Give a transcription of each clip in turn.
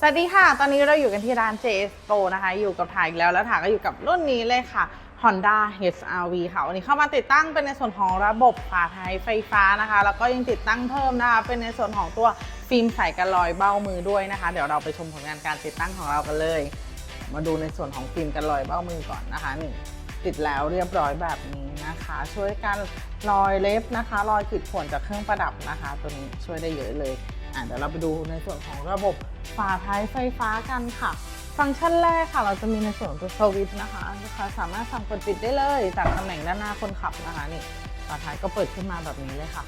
สวัสดีค่ะ ตอนนี้เราอยู่กันที่ร้าน JS Pro นะคะ อยู่กับถ่ายอีกแล้ว แล้วถ่ายก็อยู่กับรุ่นนี้เลยค่ะ Honda HRV ค่ะ วันนี้เข้ามาติดตั้งเป็นในส่วนของระบบฝาท้ายไฟฟ้านะคะ แล้วก็ยังติดตั้งเพิ่มนะคะ เป็นในส่วนของตัวฟิล์มใส่กันรอยเบ้ามือด้วยนะคะ เดี๋ยวเราไปชมผลงานการติดตั้งของเรากันเลย มาดูในส่วนของฟิล์มกันรอยเบ้ามือก่อนนะคะนี่ ติดแล้วเรียบร้อยแบบนี้นะคะ ช่วยกันรอยเล็บนะคะรอยขีดข่วนจากเครื่องประดับนะคะ ตัวนี้ช่วยได้เยอะเลยอะเดี๋ยวเราไปดูในส่วนของระบบฝาท้ายไฟฟ้ากันค่ะ ฟังก์ชันแรกค่ะ เราจะมีในส่วนของตัวสวิตช์นะคะลูกค้าสามารถสั่งกดปิดได้เลย จากตำแหน่งด้านหน้าคนขับนะคะนี่ฝาท้ายก็เปิดขึ้นมาแบบนี้เลยค่ะ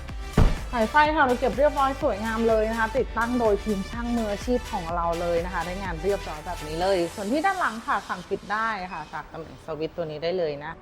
ายไฟค่ะเราเก็บเรียบร้อยสวยงามเลยนะคะ ติดตั้งโดยทีมช่างมืออาชีพของเราเลยนะคะ ได้งานเรียบร้อยแบบนี้เลย ส่วนที่ด้านหลังค่ะสั่งปิดได้ค่ะจากตำแหน่งสวิตตัวนี้ได้เลยนะ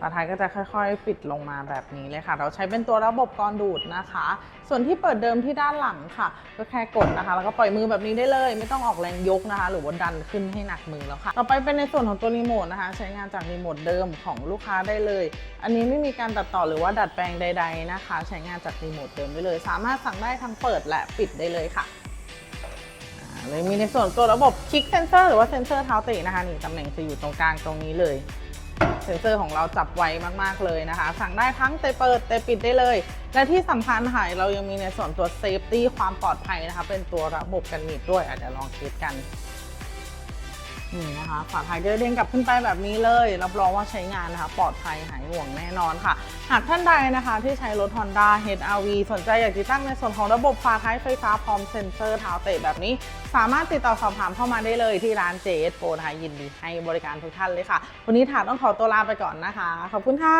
ฝาท้ายก็จะค่อยๆ ปิดลงมาแบบนี้เลยค่ะ เราใช้เป็นตัวระบบกรอนดูดนะคะ ส่วนที่เปิดเดิมที่ด้านหลังค่ะ ก็แค่กดนะคะ แล้วก็ปล่อยมือแบบนี้ได้เลย ไม่ต้องออกแรงยกนะคะ หรือว่าดันขึ้นให้หนักมือแล้วค่ะ ต่อไปเป็นในส่วนของตัวรีโมทนะคะ ใช้งานจากรีโมทเดิมของลูกค้าได้เลย อันนี้ไม่มีการตัดต่อหรือว่าดัดแปลงใด ๆนะคะ ใช้งานจากรีโมทเดิมได้เลย สามารถสั่งได้ทั้งเปิดและปิดได้เลยค่ะอ่าเลยมีในส่วนตัวระบบคลิกเซนเซอร์หรือว่าเซนเซอร์เท้าตะนะคะนี่ตำแหน่งจะอยู่ตรงกลางตรงนี้เลย เซ็นเซอร์ของเราจับไวมากๆเลยนะคะ สั่งได้ทั้งเตะเปิดเตะปิดได้เลย และที่สำคัญค่ะเรายังมีในส่วนตัวเซฟตี้ความปลอดภัยนะคะ เป็นตัวระบบกันหนีบด้วยอะเดี๋ยวลองเทสกัน นี่นะคะฝาท้ายก็เด้งกลับขึ้นไปแบบนี้เลย รับรองว่าใช้งานนะคะ ปลอดภัยหายห่วงแน่นอนค่ะ หากท่านใดนะคะที่ใช้รถ Honda HR-V สนใจอยากติดตั้งในส่วนของระบบฝาท้ายไฟฟ้าพร้อมเซ็นเซอร์เท้าเตะแบบนี้ สามารถติดต่อสอบถามเข้ามาได้เลยที่ร้าน JS Pro นะคะยินดีให้บริการทุกท่านเลยค่ะ วันนี้ถาต้องขอตัวลาไปก่อนนะคะ ขอบคุณค่ะ